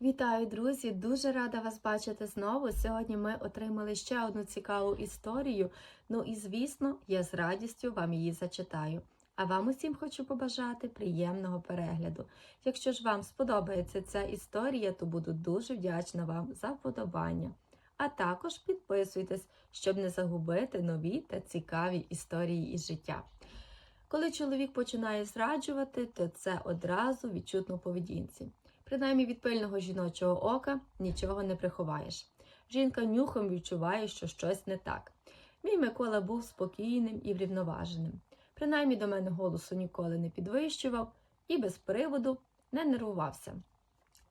Вітаю, друзі! Дуже рада вас бачити знову. Сьогодні ми отримали ще одну цікаву історію. Ну і звісно, я з радістю вам її зачитаю. А вам усім хочу побажати приємного перегляду. Якщо ж вам сподобається ця історія, то буду дуже вдячна вам за вподобання. А також підписуйтесь, щоб не загубити нові та цікаві історії із життя. Коли чоловік починає зраджувати, то це одразу відчутно поведінці. Принаймні від пильного жіночого ока нічого не приховаєш. Жінка нюхом відчуває, що щось не так. Мій Микола був спокійним і врівноваженим. Принаймні до мене голосу ніколи не підвищував і без приводу не нервувався.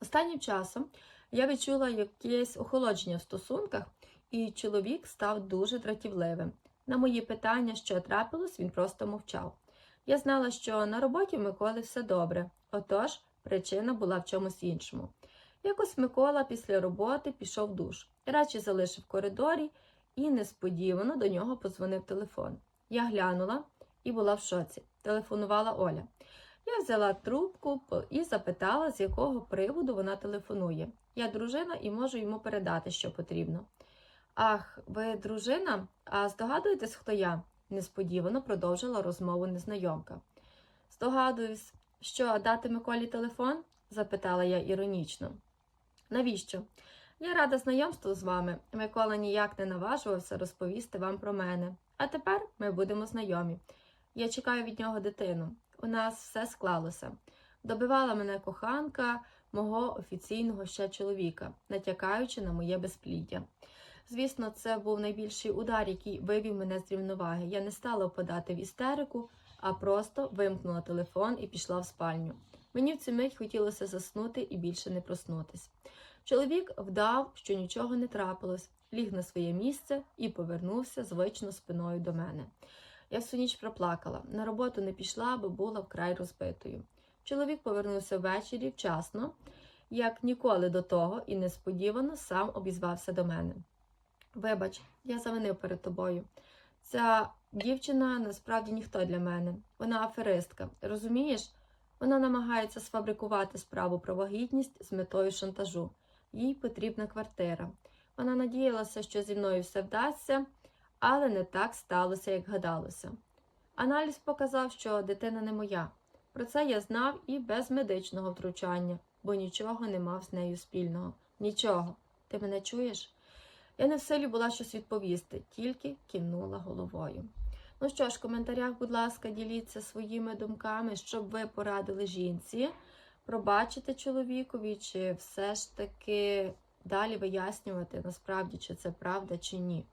Останнім часом я відчула якесь охолодження в стосунках, і чоловік став дуже дратівливим. На мої питання, що трапилось, він просто мовчав. Я знала, що на роботі в Миколи все добре, отож причина була в чомусь іншому. Якось Микола після роботи пішов в душ, речі залишив в коридорі, і несподівано до нього подзвонив телефон. Я глянула і була в шоці. Телефонувала Оля. Я взяла трубку і запитала, з якого приводу вона телефонує. Я дружина і можу йому передати, що потрібно. Ах, ви дружина? А здогадуєтесь, хто я? несподівано продовжила розмову незнайомка. Здогадуюсь, що дати Миколі телефон? запитала я іронічно. Навіщо? Я рада знайомству з вами. Микола ніяк не наважувався розповісти вам про мене. А тепер ми будемо знайомі. Я чекаю від нього дитину. У нас все склалося. Добивала мене коханка мого офіційного ще чоловіка, натякаючи на моє безпліддя. Звісно, це був найбільший удар, який вивів мене з рівноваги. Я не стала впадати в істерику, а просто вимкнула телефон і пішла в спальню. Мені в цю мить хотілося заснути і більше не проснутись. Чоловік вдав, що нічого не трапилось, ліг на своє місце і повернувся звично спиною до мене. Я всю ніч проплакала, на роботу не пішла, бо була вкрай розбитою. Чоловік повернувся ввечері вчасно, як ніколи до того, і несподівано сам обізвався до мене. Вибач, я завинив перед тобою. Ця дівчина насправді ніхто для мене. Вона аферистка. Розумієш? Вона намагається сфабрикувати справу про вагітність з метою шантажу. Їй потрібна квартира. Вона надіялася, що зі мною все вдасться, але не так сталося, як гадалося. Аналіз показав, що дитина не моя. Про це я знав і без медичного втручання, бо нічого не мав з нею спільного. Нічого. Ти мене чуєш? Я не в силі була щось відповісти, тільки кивнула головою. Ну що ж, в коментарях, будь ласка, діліться своїми думками, щоб ви порадили жінці, пробачити чоловікові, чи все ж таки далі вияснювати насправді, чи це правда, чи ні.